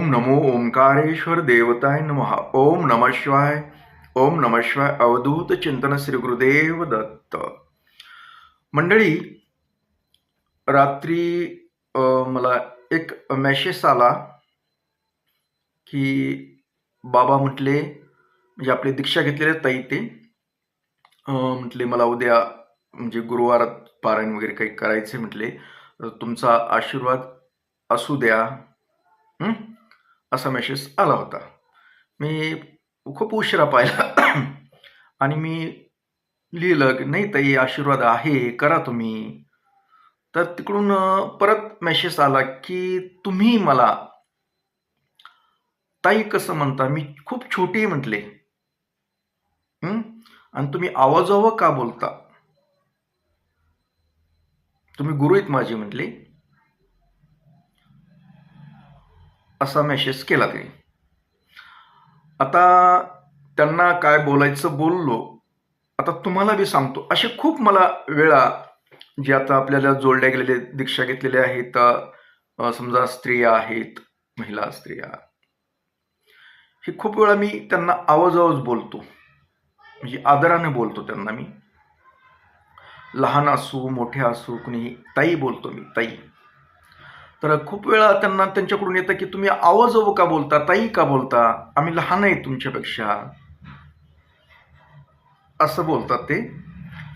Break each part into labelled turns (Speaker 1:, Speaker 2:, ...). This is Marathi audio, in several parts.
Speaker 1: ओम नमो ओंकारेश्वर देवताय नमः। ओम नम शिवाय ओम नम शिवाय अवधूत चिंतन श्री गुरुदेव दत्त। मंडळी रात्री मला एक मेसेज आला की बाबा म्हटले म्हणजे आपली दीक्षा घेतलेले ताई ते. म्हटले मला उद्या म्हणजे गुरुवारात पारायण वगैरे काही करायचे म्हटले. तर तुमचा आशीर्वाद असू द्या. हं? असा मेसेज आला होता. मी खूप उशिरा पाहिला. आणि मी लिहिलं की नाही ताई आशीर्वाद आहे करा तुम्ही. तर तिकडून परत मेसेज आला की तुम्ही मला ताई कसं म्हणता? मी खूप छोटी म्हटले. आणि तुम्ही आवाजावं का बोलता? तुम्ही गुरु आहेत माझे म्हटले. असा मेसेज केला ते आता त्यांना काय बोलायचं बोललो आता तुम्हाला बी सांगतो. असे खूप मला वेळा जे आता आपल्याला जोडल्या गेलेले दीक्षा घेतलेले आहेत समजा स्त्रिया आहेत महिला स्त्रिया. हे खूप वेळा मी त्यांना आवाजावज बोलतो. म्हणजे आदराने बोलतो त्यांना मी. लहान असू मोठे असू कुणी ताई बोलतो मी ताई. तर खूप वेळा त्यांना त्यांच्याकडून येतं की तुम्ही आवाज का बोलता ताई का बोलता? आम्ही लहान आहे तुमच्यापेक्षा. असं बोलतात ते.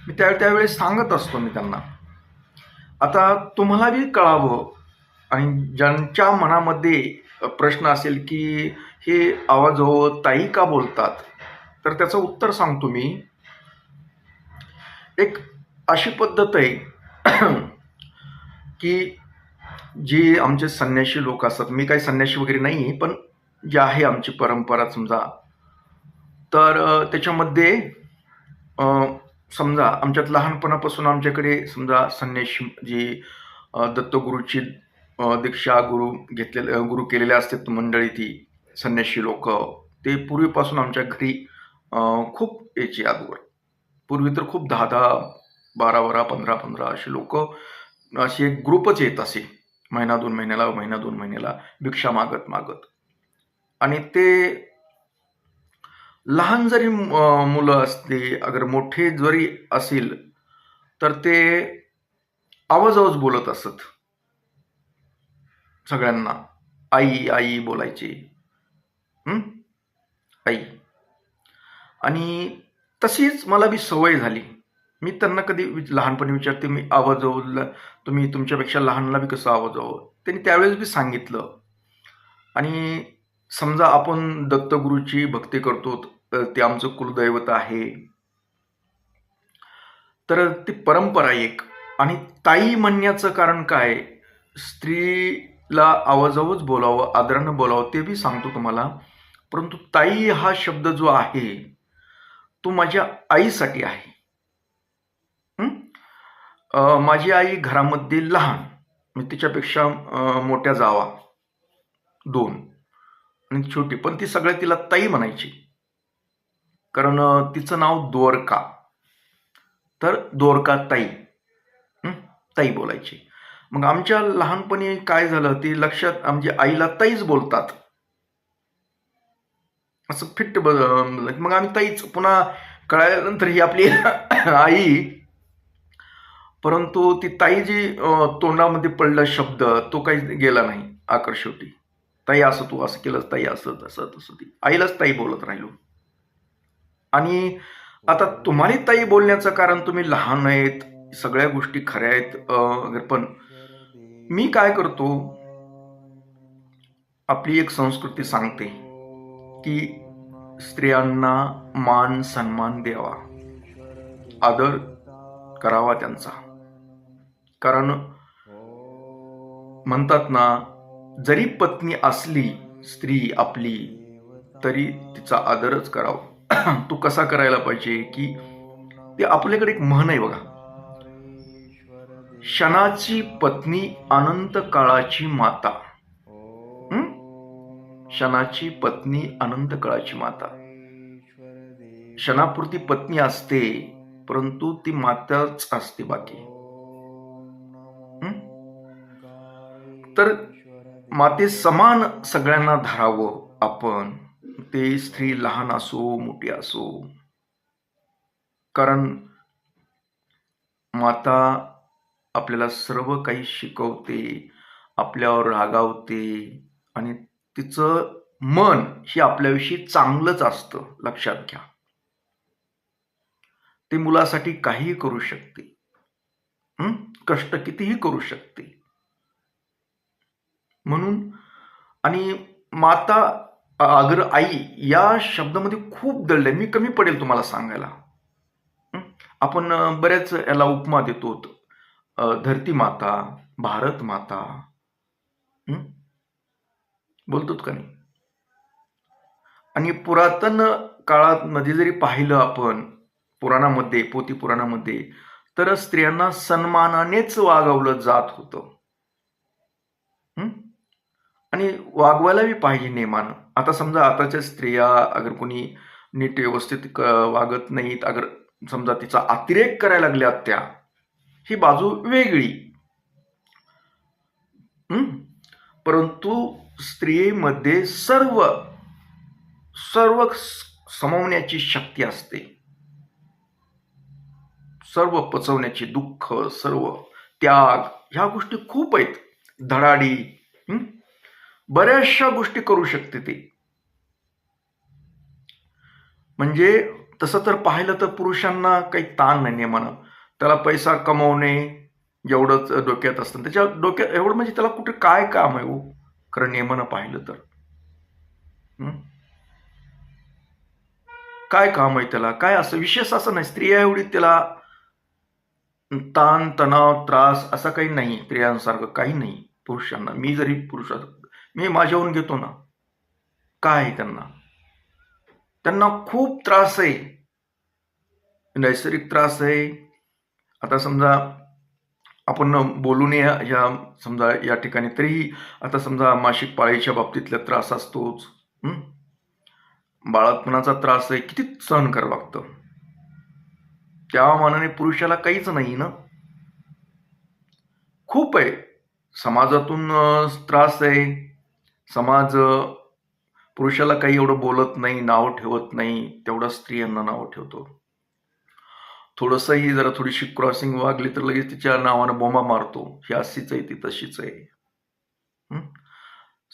Speaker 1: मी त्या त्यावेळेस सांगत असतो मी त्यांना. आता तुम्हाला बी कळावं आणि ज्यांच्या मनामध्ये प्रश्न असेल की हे आवाज ताई का बोलतात? तर त्याचं उत्तर सांगतो मी. एक अशी पद्धत आहे की जी आमचे संन्याशी लोक असतात मी काही संन्याशी वगैरे नाही आहे पण जे आहे आमची परंपरा समजा तर त्याच्यामध्ये समजा आमच्यात लहानपणापासून आमच्याकडे समजा संन्याशी जी दत्तगुरूची दीक्षा गुरु घेतलेले गुरु केलेले असतात मंडळी ती संन्याशी लोक ते पूर्वीपासून आमच्या घरी खूप यायची अगोदर पूर्वी तर खूप दहा दहा बारा बारा पंधरा पंधरा असे लोक असे एक ग्रुपच येत असे. महिना दोन महिन्याला महिना दोन महिन्याला भिक्षा मागत मागत. आणि ते लहान जरी मुलं असते अगर मोठे जरी असेल तर ते आवाज बोलत असत. सगळ्यांना. आई आई बोलायची. आई. आणि तशीच मला बी सवय झाली. मी त्यांना कधी विच- लहानपणी विचारते मी आवाज तुम्ही तुमच्यापेक्षा लहानला बी कसं आवाज त्यांनी त्यावेळेस बी सांगितलं. आणि समजा आपण दत्तगुरूची भक्ती करतो ते आमचं कुलदैवत आहे. तर ती परंपरा एक. आणि ताई म्हणण्याचं कारण काय? स्त्रीला आवाजावंच बोलावं आदरानं बोलावं ते बी सांगतो तुम्हाला. परंतु ताई हा शब्द जो आहे तो माझ्या आईसाठी आहे. माझी आई घरामध्ये लहान. म्हणजे तिच्यापेक्षा मोठ्या जावा. दोन. आणि छोटी. पण ती सगळ्या तिला ताई म्हणायची. कारण तिचं नाव दोरका तर दोरका ताई. ताई बोलायची. मग आमच्या लहानपणी काय झालं? ते लक्षात म्हणजे आईला ताईच बोलतात. असं फिट्ट ब- मग आम्ही ताईच. पुन्हा कळाल्यानंतर ही आपली आई परंतु ती ताई जी तोंडामध्ये पडला शब्द तो काही गेला नाही आकर शेवटी ताई असं तू असं केलंस ताई असं तसं तसं ती आईलाच ताई बोलत राहिलो. आणि आता तुम्हाला ताई बोलण्याचं कारण तुम्ही लहान आहेत सगळ्या गोष्टी खऱ्या आहेत पण मी काय करतो आपली एक संस्कृती सांगते की स्त्रियांना मान सन्मान द्यावा. आदर करावा त्यांचा. कारण म्हणतात ना जरी पत्नी असली स्त्री आपली तरी तिचा आदरच करावा. तो कसा करायला पाहिजे की ते आपल्याकडे एक म्हण आहे बघा. क्षणाची पत्नी अनंत काळाची माता. क्षणाची पत्नी अनंत काळाची माता. क्षणापुरती पत्नी असते परंतु ती माताच असते बाकी. तर माते समान सगळ्यांना धरावं आपण. ते स्त्री लहान असो मोठी असो. कारण माता आपल्याला सर्व काही शिकवते आपल्यावर रागावते आणि तिचं मन हे आपल्याविषयी चांगलंच असतं लक्षात घ्या. ते मुलासाठी काहीही करू शकते. कष्ट कितीही करू शकते. म्हणून. आणि माता अगर आई या शब्दामध्ये खूप दडलंय. मी कमी पडेल तुम्हाला सांगायला. आपण बऱ्याच याला उपमा देतो. धरती माता भारत माता. बोलतोत का नाही? आणि पुरातन काळात मध्ये जरी पाहिलं आपण पुराणामध्ये पोती पुराणामध्ये तर स्त्रियांना सन्मानानेच वागवलं जात होतं. आणि वागवायलाही पाहिजे नेमानं. आता समजा आताच्या स्त्रिया अगर कोणी नीट व्यवस्थित क- वागत नाहीत अगर समजा तिचा अतिरेक करायला लागल्यात त्या ही बाजू वेगळी. परंतु स्त्रियेमध्ये सर्व सर्व समवण्याची शक्ती असते. सर्व पचवण्याची दुःख सर्व त्याग ह्या गोष्टी खूप आहेत. धडाडी बऱ्याचशा गोष्टी करू शकते ते. म्हणजे तसं तर पाहिलं तर पुरुषांना काही ताण नाही नियमानं त्याला पैसा कमवणे एवढंच डोक्यात असतं. त्याच्या डोक्यात एवढं म्हणजे त्याला कुठे काय काम आहे हो? खरं नियमानं पाहिलं तर. काय काम आहे त्याला? काय असं विशेष असं नाही. स्त्रिया एवढी त्याला ताण तणाव त्रास असा काही नाही. स्त्रियांसारखं काही नाही. पुरुषांना. मी जरी पुरुष मी माझ्याहून घेतो ना. काय आहे त्यांना? त्यांना खूप त्रास आहे. नैसर्गिक त्रास आहे. आता समजा आपण बोलू नये या समजा या ठिकाणी तरीही आता समजा मासिक पाळीच्या बाबतीतला त्रास असतोच. हं? त्रास आहे. किती सहन करावं लागतं? त्या मानाने पुरुषाला काहीच नाही ना. खूप आहे. समाजातून त्रास आहे. समाज पुरुषाला काही एवढं बोलत नाही नाव ठेवत नाही तेवढा स्त्रियांना नाव ठेवतो. थोडंसंही जरा थोडीशी क्रॉसिंग वागली तर लगेच तिच्या नावानं बोमा मारतो. ही अशीच आहे ती तशीच आहे.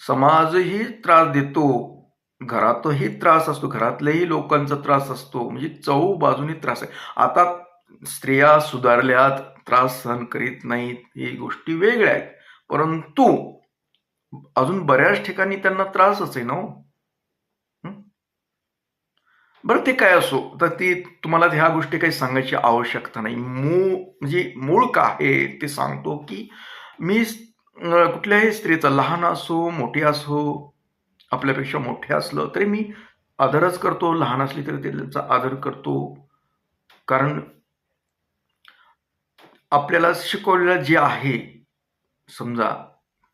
Speaker 1: समाजही त्रास देतो. घरातही त्रास असतो. घरातल्याही लोकांचा त्रास असतो. म्हणजे चौ बाजूनी त्रास आहे. आता स्त्रिया सुधारल्यात त्रास सहन करीत नाहीत ही गोष्टी वेगळ्या आहेत. परंतु अजून बऱ्याच ठिकाणी त्यांना त्रासच आहे ना हो. बरं ते काय असो तर ती तुम्हाला ह्या गोष्टी काही सांगायची आवश्यकता नाही. मूळ म्हणजे मूळ का आहे ते सांगतो की मी कुठल्याही स्त्रीचा लहान असो मोठी असो आपल्यापेक्षा मोठे असलं तरी मी आदरच करतो लहान असली तरी त्यांचा आदर करतो. कारण आपल्याला शिकवलेलं जे आहे समजा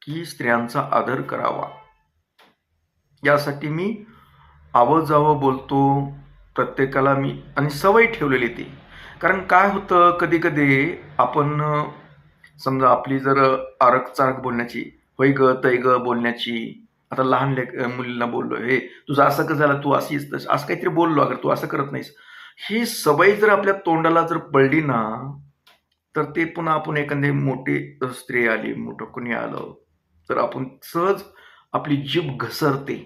Speaker 1: की स्त्रियांचा आदर करावा. यासाठी मी आवजावं बोलतो प्रत्येकाला मी आणि सवय ठेवलेली ती. कारण काय होतं कधी कधी आपण समजा आपली जर आरक चारक बोलण्याची होय ग तय ग बोलण्याची आता लहान लेख मुलींना बोललो हे तुझं असं कसं झालं? तू अशीच तस असं काहीतरी बोललो अगर तू असं करत नाहीस. ही सवय जर आपल्या तोंडाला जर पडली ना तर ते पुन्हा आपण एखादी मोठी स्त्री आली मोठं कुणी आलं तर आपण सहज आपली जीभ घसरते.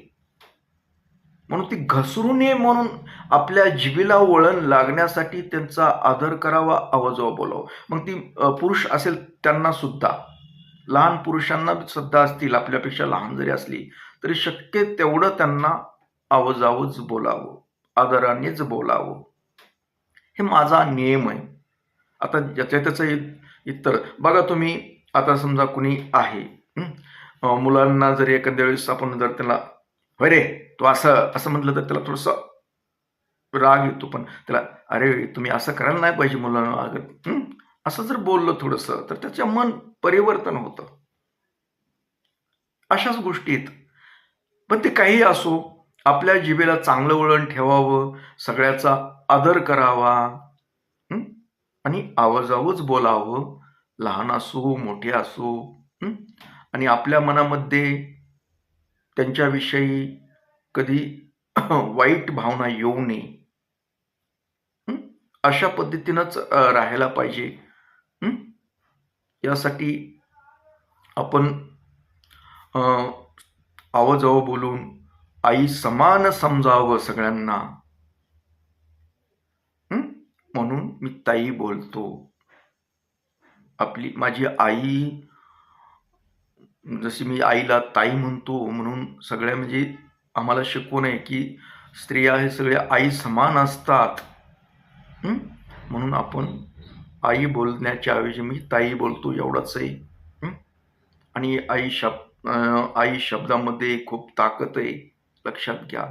Speaker 1: म्हणून ती घसरू नये म्हणून आपल्या जिभेला वळण लागण्यासाठी त्यांचा आदर करावा आवाजावा बोलावा. मग ती पुरुष असेल त्यांना सुद्धा. लहान पुरुषांना सुद्धा असतील आपल्यापेक्षा लहान जरी असली तरी शक्य तेवढं त्यांना आवाजावंच बोलावं आदरानेच बोलावं. हे माझा नियम आहे. आता ज्याच्या त्याचं इतर बघा तुम्ही आता समजा कुणी आहे मुलांना जरी एखाद्या वेळेस आपण जर त्याला होय रे तू असं असं म्हटलं तर त्याला थोडंसं राग येतो पण त्याला अरे तुम्ही असं करायला नाही पाहिजे मुलांना अगर असं जर बोललं थोडंसं तर त्याचं मन परिवर्तन होतं. अशाच गोष्टीत पण ते काही असो आपल्या जिभेला चांगलं वळण ठेवावं सगळ्याचा आदर करावा आणि आवाजावच बोलावं. लहान असो मोठे असो आणि आपल्या मनामध्ये त्यांच्याविषयी कधी वाईट भावना येऊ नये. अशा पद्धतीनंच राहायला पाहिजे. यासाठी आपण अ, बोलून आई समान समजावं सगळ्यांना. म्हणून मी ताई बोलतो. आपली माझी आई जशी मी आईला ताई म्हणतो म्हणून सगळ्या म्हणजे आम्हाला शिकवण आहे की स्त्रिया हे सगळ्या आई समान असतात. म्हणून आपण आई बोलण्याच्या ऐवजी मी ताई बोलतो एवढंच आहे आणि आई शब्द आई शब्दामध्ये खूप ताकद आहे. लक्षात घ्या.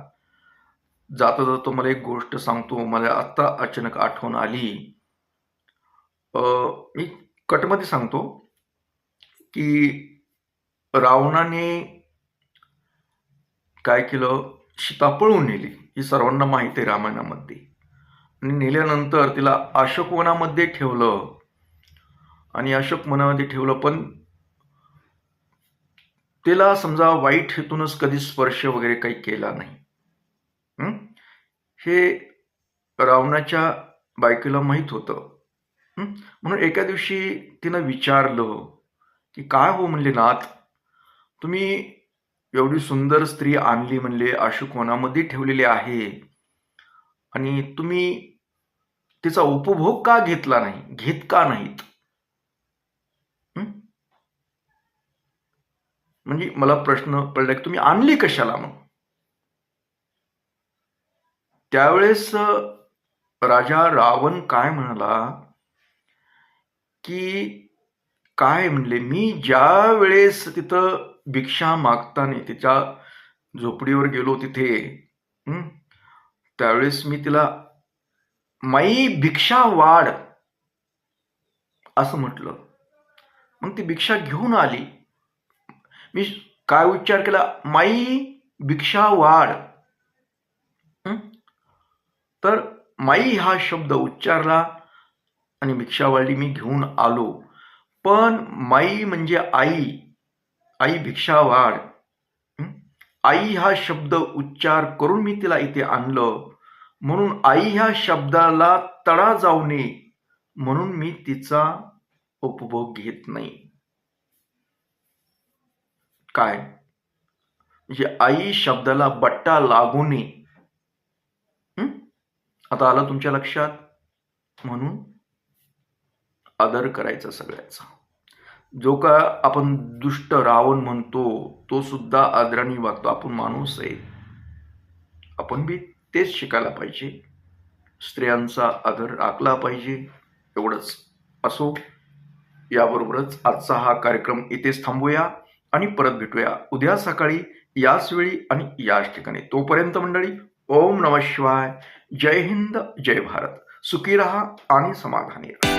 Speaker 1: जाता जाता मला एक गोष्ट सांगतो. मला आत्ता अचानक आठवण आली. मी कटमध्ये सांगतो की रावणाने काय केलं? सीता पळून नेली. ही सर्वांना माहिती आहे रामायणामध्ये. आणि नेल्यानंतर तिला अशोकवनामध्ये ठेवलं. आणि अशोक मनामध्ये ठेवलं पण तिला समजा वाईट हेतूनच कधी स्पर्श वगैरे काही केला नाही. हे? रावणाच्या बायकोला माहीत होतं. म्हणून एका दिवशी तिनं विचारलं की काय हो म्हणले नाथ तुम्ही एवढी सुंदर स्त्री आणली म्हणले अशोक वनामध्ये ठेवलेली आहे? आणि तुम्ही तिचा उपभोग का घेतला नाही? घेत का नाहीत? म्हणजे मला प्रश्न पडला की तुम्ही आणली कशाला मग? त्यावेळेस राजा रावण काय म्हणाला? की काय म्हणले? मी ज्या वेळेस तिथं भिक्षा मागताना तिच्या झोपडीवर गेलो तिथे त्यावेळेस मी तिला माई भिक्षा वाढ. असं म्हटलं. मग ती भिक्षा घेऊन आली. मी काय उच्चार केला? माई भिक्षा वाढ. तर माई हा शब्द उच्चारला आणि भिक्षा वाढली. मी घेऊन आलो. पण माई म्हणजे आई. आई भिक्षा वाढ. आई हा शब्द उच्चार करून मी तिला इथे आणलं. म्हणून आई ह्या शब्दाला तडा जाऊ नये. म्हणून मी तिचा उपभोग घेत नाही. काय? म्हणजे आई शब्दाला बट्टा लागू नये. आता आलं तुमच्या लक्षात? म्हणून आदर करायचा सगळ्याचा. जो का आपण दुष्ट रावण म्हणतो तो सुद्धा आदराने वागतो. आपण माणूस आहे. आपण बी तेच शिकायला पाहिजे. स्त्रियांचा आदर राखला पाहिजे. एवढंच असो. याबरोबरच आजचा हा कार्यक्रम इथेच थांबूया आणि परत भेटूया. उद्या सकाळी याच वेळी आणि याच ठिकाणी. तोपर्यंत मंडळी ओम नम शिवाय. जय हिंद जय भारत. सुखी रहा आणि समाधानी राहा.